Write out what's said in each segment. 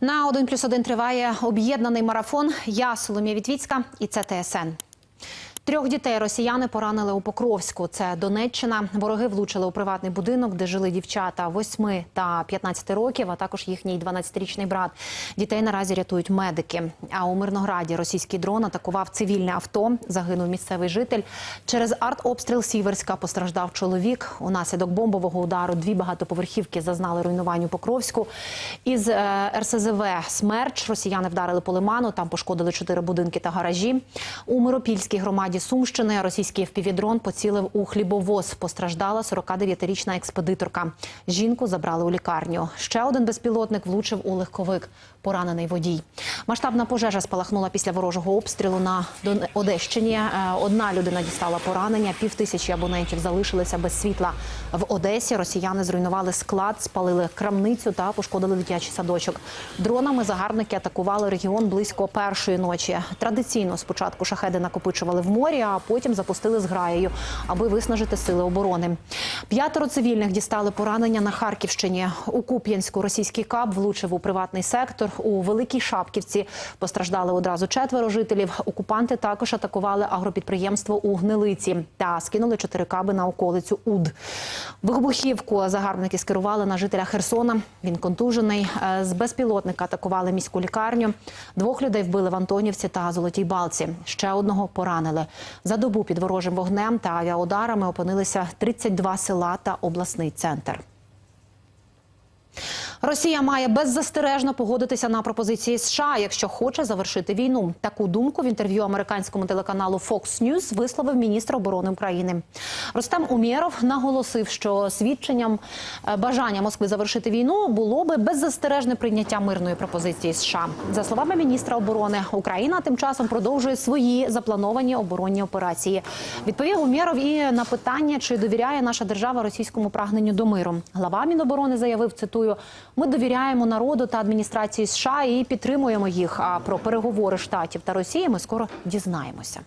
На 1 плюс 1 триває об'єднаний марафон. Я Соломія Вітвіцька і це ТСН. Трьох дітей росіяни поранили у Покровську. Це Донеччина. Вороги влучили у приватний будинок, де жили дівчата 8 та 15 років, а також їхній 12-річний брат. Дітей наразі рятують медики. А у Мирнограді російський дрон атакував цивільне авто. Загинув місцевий житель. Через артобстріл Сіверська постраждав чоловік. Унаслідок бомбового удару дві багатоповерхівки зазнали руйнувань у Покровську. Із е, РСЗВ «Смерч» росіяни вдарили по лиману. Там пошкодили чотири будинки та гаражі. У Миропільській громаді Сумщини російський впівдрон поцілив у хлібовоз. Постраждала 49-річна експедиторка. Жінку забрали у лікарню. Ще один безпілотник влучив у легковик. Поранений водій. Масштабна пожежа спалахнула після ворожого обстрілу на Одещині. Е, Одна людина дістала поранення. Півтисячі абонентів залишилися без світла в Одесі. Росіяни зруйнували склад, спалили крамницю та пошкодили дитячий садочок. Дронами загарбники атакували регіон близько першої ночі. Традиційно спочатку шахеди накопичували в морі, а потім запустили зграєю, аби виснажити сили оборони. П'ятеро цивільних дістали поранення на Харківщині. У Куп'янську російський кап влучив у приватний сектор. У Великій Шапківці постраждали одразу четверо жителів. Окупанти також атакували агропідприємство у Гнилиці та скинули чотири каби на околицю Уд. Вибухівку загарбники скерували на жителя Херсона. Він контужений. Е, З безпілотника атакували міську лікарню. Двох людей вбили в Антонівці та Золотій Балці. Ще одного поранили. За добу під ворожим вогнем та авіаударами опинилися 32 села та обласний центр. Росія має беззастережно погодитися на пропозиції США, якщо хоче завершити війну. Таку думку в інтерв'ю американському телеканалу Fox News висловив міністр оборони України. Ростем Умєров наголосив, що свідченням е, бажання Москви завершити війну було би беззастережне прийняття мирної пропозиції США. За словами міністра оборони, Україна тим часом продовжує свої заплановані оборонні операції. Відповів Умєров і на питання, чи довіряє наша держава російському прагненню до миру. Глава Міноборони заявив, цитую: ми довіряємо народу та адміністрації США і підтримуємо їх. А про переговори штатів та Росії ми скоро дізнаємося.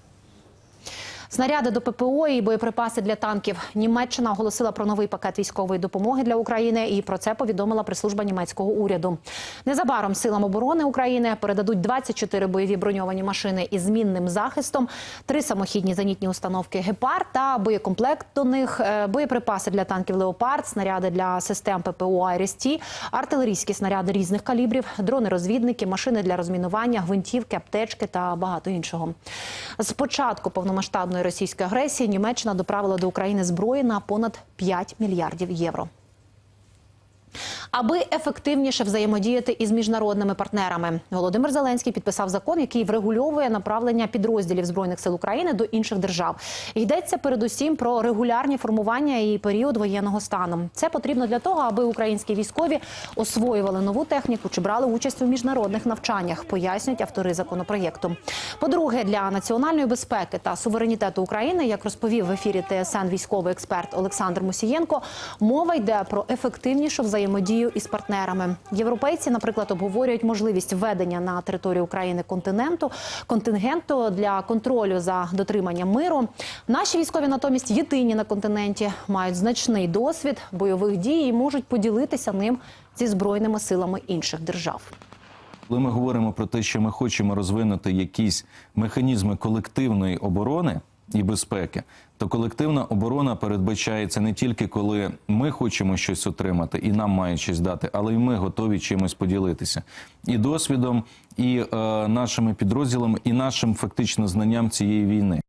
Снаряди до ППО і боєприпаси для танків. Німеччина оголосила про новий пакет військової допомоги для України, і про це повідомила прес-служба німецького уряду. Незабаром силам оборони України передадуть 24 бойові броньовані машини із змінним захистом, три самохідні зенітні установки Гепард та боєкомплект до них, е, боєприпаси для танків Леопард, снаряди для систем ППО «Айріс-Ті», артилерійські снаряди різних калібрів, дрони-розвідники, машини для розмінування, гвинтівки, аптечки та багато іншого. З початку повномасштабної російської агресії Німеччина доправила до України зброї на понад 5 мільярдів євро. Аби ефективніше взаємодіяти із міжнародними партнерами, Володимир Зеленський підписав закон, який врегульовує направлення підрозділів збройних сил України до інших держав. Йдеться передусім про регулярні формування і період воєнного стану. Це потрібно для того, аби українські військові освоювали нову техніку чи брали участь у міжнародних навчаннях, пояснюють автори законопроєкту. По-друге, для національної безпеки та суверенітету України, як розповів в ефірі ТСН військовий експерт Олександр Мусієнко, мова йде про ефективнішу взаємодію із партнерами. Європейці, наприклад, обговорюють можливість введення на територію України континенту контингенту для контролю за дотриманням миру. Наші військові натомість єдині на континенті мають значний досвід бойових дій і можуть поділитися ним зі збройними силами інших держав. Коли ми говоримо про те, що ми хочемо розвинути якісь механізми колективної оборони і безпеки, то колективна оборона передбачається не тільки коли ми хочемо щось отримати і нам мають щось дати, але й ми готові чимось поділитися і досвідом, і е, нашими підрозділами, і нашим фактично знанням цієї війни.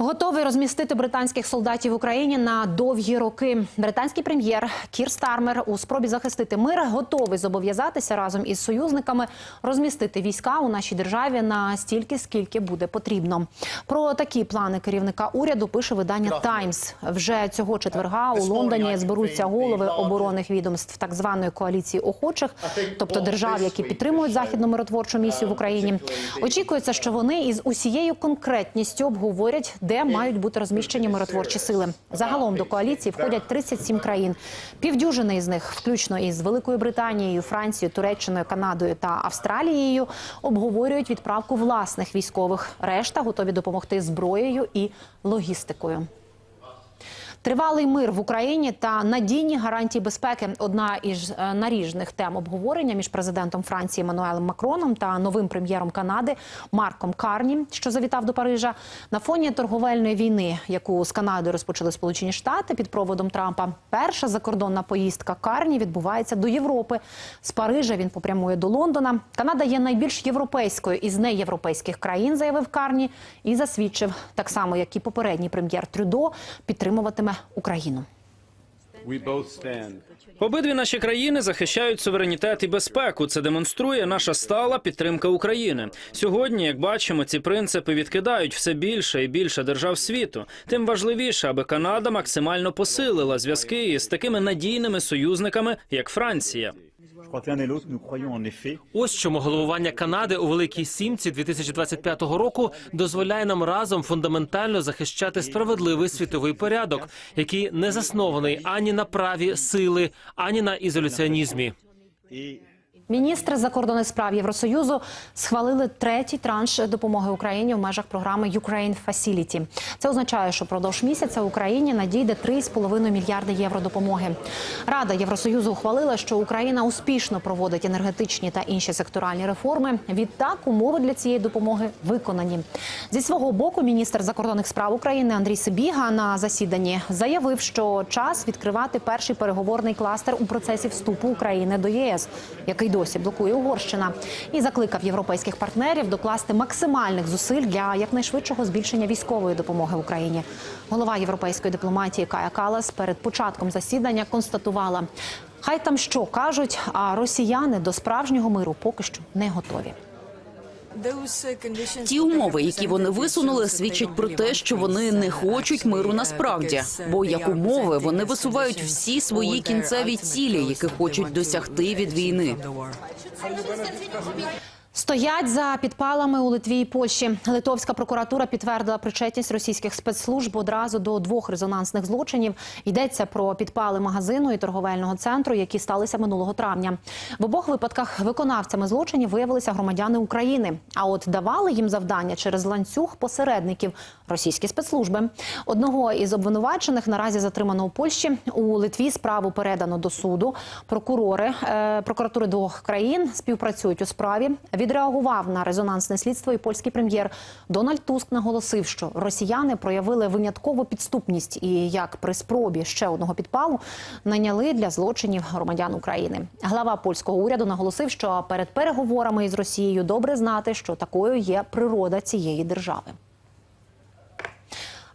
Готовий розмістити британських солдатів в Україні на довгі роки. Британський прем'єр Кір Стармер у спробі захистити мир готовий зобов'язатися разом із союзниками розмістити війська у нашій державі на стільки, скільки буде потрібно. Про такі плани керівника уряду пише видання Таймс. Вже цього четверга у Лондоні зберуться голови оборонних відомств так званої коаліції охочих, тобто держав, які підтримують західну миротворчу місію в Україні. Очікується, що вони із усією конкретністю обговорять, де мають бути розміщені миротворчі сили. Загалом до коаліції входять 37 країн. Півдюжини із них, включно із Великою Британією, Францією, Туреччиною, Канадою та Австралією, обговорюють відправку власних військових. Решта готові допомогти зброєю і логістикою. Тривалий мир в Україні та надійні гарантії безпеки одна із е, наріжних тем обговорення між президентом Франції Еммануелем Макроном та новим прем'єром Канади Марком Карні, що завітав до Парижа на фоні торговельної війни, яку з Канадою розпочали Сполучені Штати під проводом Трампа. Перша закордонна поїздка Карні відбувається до Європи. З Парижа він попрямує до Лондона. Канада є найбільш європейською із неєвропейських країн, заявив Карні, і засвідчив так само, як і попередній прем'єр Трюдо підтримуватиме Україну. We Обидві наші країни захищають суверенітет і безпеку. Це демонструє наша стала підтримка України. Сьогодні, як бачимо, ці принципи відкидають все більше і більше держав світу. Тим важливіше, аби Канада максимально посилила зв'язки із такими надійними союзниками, як Франція. Ось чому головування Канади у Великій Сімці 2025 року дозволяє нам разом фундаментально захищати справедливий світовий порядок, який не заснований ані на праві сили, ані на ізоляціонізмі. Міністри закордонних справ Євросоюзу схвалили третій транш допомоги Україні в межах програми Ukraine Facility. Це означає, що продовж місяця Україні надійде 3,5 мільярди євро допомоги. Рада Євросоюзу ухвалила, що Україна успішно проводить енергетичні та інші секторальні реформи. Відтак умови для цієї допомоги виконані. Зі свого боку, міністр закордонних справ України Андрій Сибіга на засіданні заявив, що час відкривати перший переговорний кластер у процесі вступу України до ЄС, який досі блокує Угорщина, і закликав європейських партнерів докласти максимальних зусиль для якнайшвидшого збільшення військової допомоги Україні. Голова європейської дипломатії Кая Калас перед початком засідання констатувала: хай там що кажуть, а росіяни до справжнього миру поки що не готові. Ті умови, які вони висунули, свідчать про те, що вони не хочуть миру насправді. Бо як умови вони висувають всі свої кінцеві цілі, які хочуть досягти від війни. Стоять за підпалами у Литві і Польщі. Литовська прокуратура підтвердила причетність російських спецслужб одразу до двох резонансних злочинів. Йдеться про підпали магазину і торговельного центру, які сталися минулого травня. В обох випадках виконавцями злочинів виявилися громадяни України. А от давали їм завдання через ланцюг посередників російські спецслужби. Одного із обвинувачених наразі затримано у Польщі. У Литві справу передано до суду. Прокурори е, прокуратури двох країн співпрацюють у справі. Відреагував на резонансне слідство і польський прем'єр Дональд Туск наголосив, що росіяни проявили виняткову підступність і як при спробі ще одного підпалу найняли для злочинів громадян України. Глава польського уряду наголосив, що перед переговорами із Росією добре знати, що такою є природа цієї держави.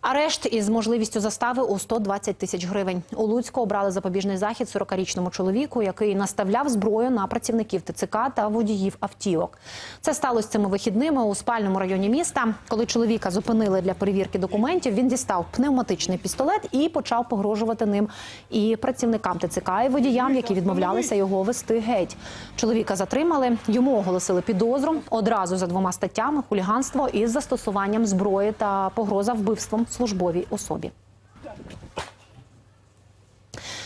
Арешт із можливістю застави у 120 тисяч гривень. У Луцьку обрали запобіжний захід 40-річному чоловіку, який наставляв зброю на працівників ТЦК та водіїв автівок. Це сталося цими вихідними у спальному районі міста. Коли чоловіка зупинили для перевірки документів, він дістав пневматичний пістолет і почав погрожувати ним і працівникам ТЦК, і водіям, які відмовлялися його вести геть. Чоловіка затримали. Йому оголосили підозру одразу за двома статтями: хуліганство із застосуванням зброї та погроза вбивством службовій особі.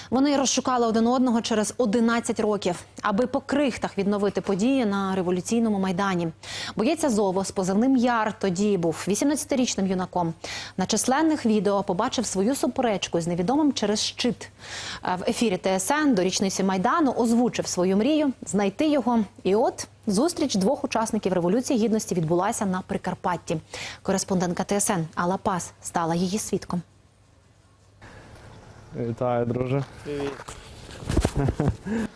Вони розшукали один одного через 11 років, аби по крихтах відновити події на революційному майдані. Боєць Азову з позивним Яр тоді був 18-річним юнаком. На численних відео побачив свою суперечку з невідомим через щит. Е, В ефірі ТСН до річниці майдану озвучив свою мрію знайти його. І от зустріч двох учасників революції гідності відбулася на Прикарпатті. Кореспондентка ТСН Алла Пас стала її свідком. Вітаю, друже.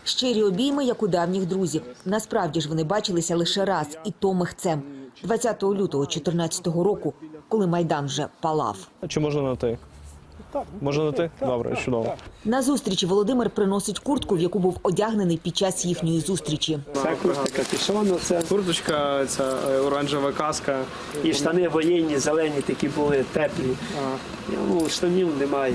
Щирі обійми, як у давніх друзів. Насправді ж вони бачилися лише раз, і то михцем. 20 лютого 2014 року, коли майдан вже палав. Чи можна на ти? Можна на ти? Добре, чудово. На зустрічі Володимир приносить куртку, в яку був одягнений під час їхньої зустрічі. Це куртка капюшону, це курточка, ця е, оранжева каска. І штани воєнні, зелені такі були, теплі. Ну, штанів немає.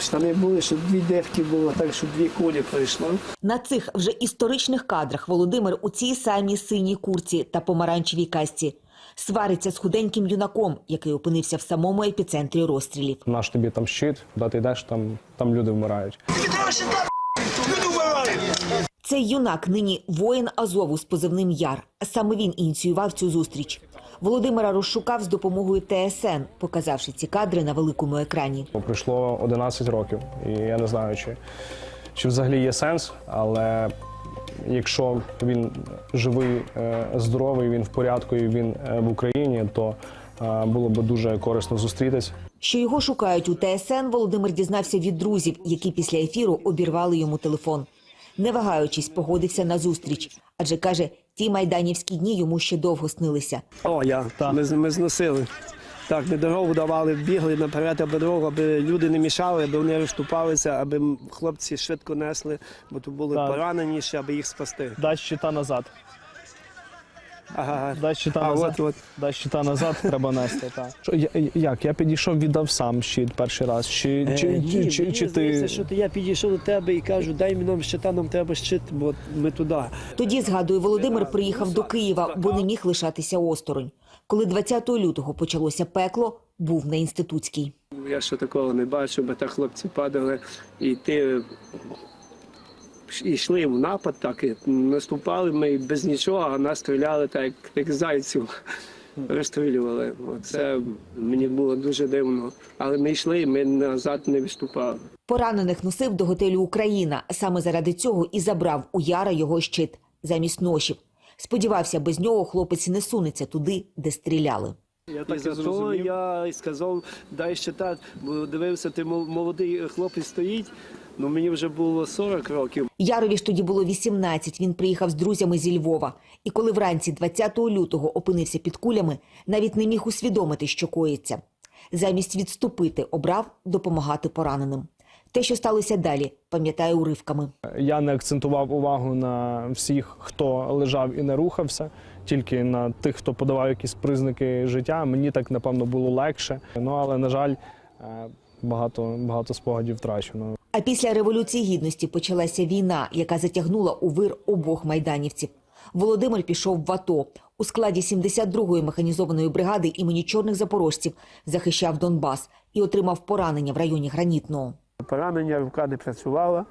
Штани були, щоб дві дефки було, так, щоб дві кулі пройшло. На цих вже історичних кадрах Володимир у цій самій синій курці та помаранчевій касці свариться з худеньким юнаком, який опинився в самому епіцентрі розстрілів. Наш тобі там щит, куди ти йдеш, там, там люди вмирають. Цей юнак нині воїн Азову з позивним Яр. Саме він ініціював цю зустріч. Володимира розшукав з допомогою ТСН, показавши ці кадри на великому екрані. Пройшло 11 років, і я не знаю, чи, чи взагалі є сенс, але якщо він живий, е, здоровий, він в порядку і він е, в Україні, то е, було б дуже корисно зустрітись. Що його шукають у ТСН, Володимир дізнався від друзів, які після ефіру обірвали йому телефон. Не вагаючись, погодився на зустріч, адже каже, ті майданівські дні йому ще довго снилися. О, я. Ми, ми зносили. Так, ми дорогу давали, бігли наперед, аби дорогу, аби люди не мішали, аби вони розступалися, аби хлопці швидко несли, бо тут були Так. поранені ще, аби їх спасти. Дальше та назад. Ага. Дай щита А назад. от, от. Дай щита назад, треба нести. Так. Що, я- як? Я підійшов, віддав сам щит перший раз. Чи, чи, Е, чи, ні, чи, мені чи здається, ти. що то я підійшов до тебе і кажу, дай мені нам щита, нам треба щит, бо ми туди. Тоді, згадує Володимир, приїхав до Києва, бо не міг лишатися осторонь. Коли 20 лютого почалося пекло, був на інститутській. Я ще такого не бачив, бо так хлопці падали, і ти йшли в напад, так і наступали ми без нічого, а нас стріляли так, як, як зайців. Розстрілювали. Це мені було дуже дивно. Але ми йшли, ми назад не відступали. Поранених носив до готелю Україна. Саме заради цього і забрав у Яра його щит замість ношів. Сподівався, без нього хлопець не сунеться туди, де стріляли. Я так і зато я і сказав, дай щита, бо дивився, ти мол- молодий хлопець стоїть. Ну мені вже було 40 років. Ярові ж тоді було 18, Він приїхав з друзями зі Львова. І коли вранці 20 лютого опинився під кулями, навіть не міг усвідомити, що коїться. Замість відступити, обрав допомагати пораненим. Те, що сталося далі, пам'ятає уривками. Я не акцентував увагу на всіх, хто лежав і не рухався, тільки на тих, хто подавав якісь признаки життя. Мені так напевно було легше. Ну але на жаль, е, багато багато спогадів втрачено. А після революції гідності почалася війна, яка затягнула у вир обох майданівців. Володимир пішов в АТО у складі 72-ї механізованої бригади імені чорних запорожців захищав Донбас і отримав поранення в районі Гранітного. Поранення, рука не працювала,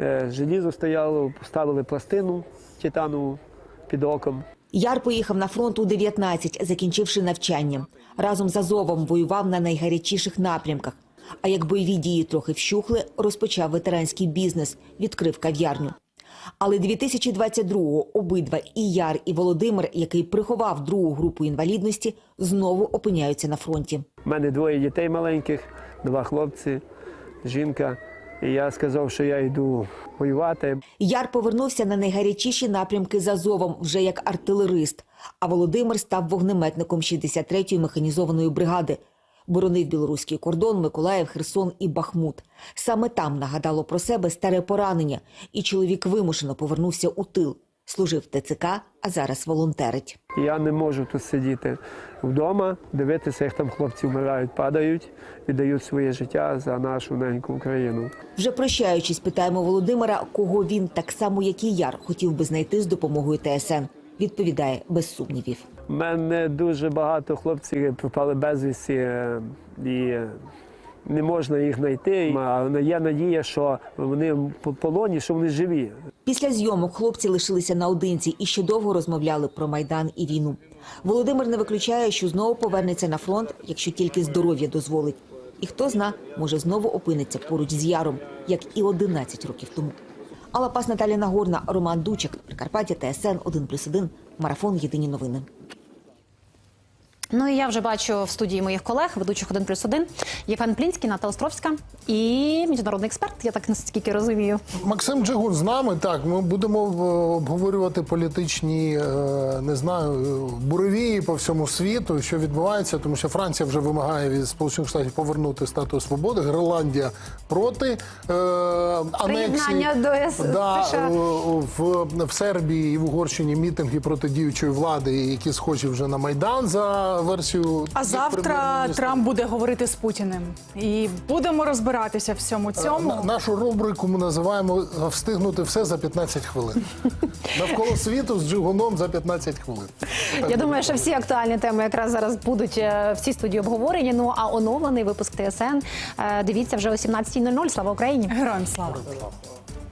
е, желізо стояло, поставили пластину титанову під оком. Яр поїхав на фронт у 19, закінчивши навчання. Разом з Азовом воював на найгарячіших напрямках. А як бойові дії трохи вщухли, розпочав ветеранський бізнес, відкрив кав'ярню. Але 2022-го обидва і Яр, і Володимир, який приховав другу групу інвалідності, знову опиняються на фронті. У мене двоє дітей маленьких, два хлопці, жінка. І я сказав, що я йду воювати. Яр повернувся на найгарячіші напрямки з Азовом вже як артилерист, а Володимир став вогнеметником 63-ї механізованої бригади. Боронив білоруський кордон, Миколаїв, Херсон і Бахмут. Саме там нагадало про себе старе поранення, і чоловік вимушено повернувся у тил. Служив в ТЦК, а зараз волонтерить. Я не можу тут сидіти вдома, дивитися, як там хлопці вмирають, падають, віддають своє життя за нашу неньку Україну. Вже прощаючись, питаємо Володимира, кого він, так само як і Яр, хотів би знайти з допомогою ТСН. Відповідає без сумнівів. Мене дуже багато хлопців пропали безвісті е, і не можна їх знайти. Але є надія, що вони в полоні, що вони живі. Після зйомок хлопці лишилися наодинці і ще довго розмовляли про майдан і війну. Володимир не виключає, що знову повернеться на фронт, якщо тільки здоров'я дозволить. І хто зна, може знову опиниться поруч з Яром, як і 11 років тому. Алла Пас Наталія Нагорна, Роман Дучик, Прикарпаття, ТСН 1+,1, Марафон. Єдині новини. Ну і я вже бачу в студії моїх колег, ведучих 1 плюс 1, Євген Плінський, Наталя Островська і міжнародний експерт, я так наскільки розумію. Максим Джигун з нами. Так, ми будемо е, обговорювати політичні, е, не знаю, е, буревії по всьому світу, що відбувається, тому що Франція вже вимагає від Сполучених Штатів повернути статус свободи. Гренландія проти е, анексії. До С- да, США. в, в Сербії і в Угорщині мітинги проти діючої влади, які схожі вже на майдан за версію. А завтра. Трамп буде говорити з Путіним, і будемо розбиратися в всьому цьому. На- Нашу рубрику ми називаємо встигнути все за 15 хвилин. Навколо світу з джигуном за 15 хвилин. Так Я думаю, що всі актуальні теми якраз зараз будуть е, в цій студії обговорені. Ну а оновлений випуск ТСН е, дивіться вже о 17.00. Слава Україні! Героям слава.